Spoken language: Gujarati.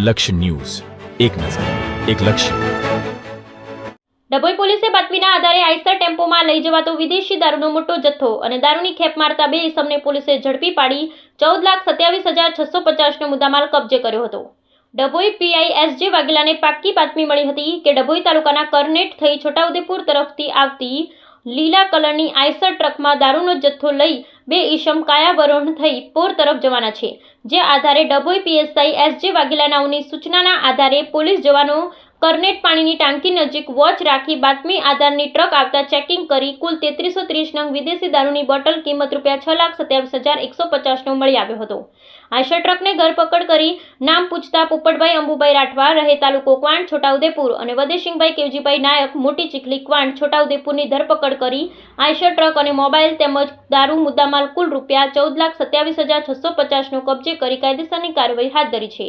લક્ષ્ય ન્યૂઝ. એક નજર, એક લક્ષ્ય. ડભોઈ પોલીસે બાતમીના આધારે આઈસર ટેમ્પોમાં લઈ જવાતો વિદેશી દારૂનો મોટો જથ્થો અને દારૂની ખેપ મારતા બે ઇસમને પોલીસે ઝડપી પાડી ચૌદ લાખ સત્યાવીસ હજાર છસો પચાસનો મુદ્દામાલ કબજે કર્યો હતો. ડભોઈ પીઆઈ એસ જે વાઘેલાને પાક્કી બાતમી મળી હતી કે ડભોઈ તાલુકાના કરનેટ થઈ છોટાઉદેપુર તરફથી આવતી લીલા કલરની આઈસર ટ્રકમાં દારૂનો જથ્થો લઈ બે ઈશમ કાયાવરોહણ થઈ પોર તરફ જવાના છે. જે આધારે ડભોઈ પીએસઆઈ એસ જે વાઘેલાનાઓની સૂચનાના આધારે પોલીસ જવાનો કરનેટ પાણીની ટાંકી નજીક વોચ રાખી બાતમી આધારની ટ્રક આવતા ચેકિંગ કરી કુલ તેત્રીસો ત્રીસ નંગ વિદેશી દારૂની બોટલ કિંમત રૂપિયા છ લાખ સત્યાવીસ હજાર એકસો પચાસનો મળી આવ્યો હતો. આશા ટ્રકને ધરપકડ કરી નામ પૂછતા પોપટભાઈ અંબુભાઈ રાઠવા રહે તાલુકો ક્વાંટ, છોટાઉદેપુર અને વદેશિંગભાઈ કેવજીભાઈ નાયક, મોટી ચીખલી ક્વાંટ, છોટાઉદેપુરની ધરપકડ કરી આયશર ટ્રક અને મોબાઈલ તેમજ દારૂ મુદ્દામાલ કુલ રૂપિયા ચૌદ લાખ સત્યાવીસ હજાર છસો પચાસનો કબજે કરી કાયદેસરની કાર્યવાહી હાથ ધરી છે.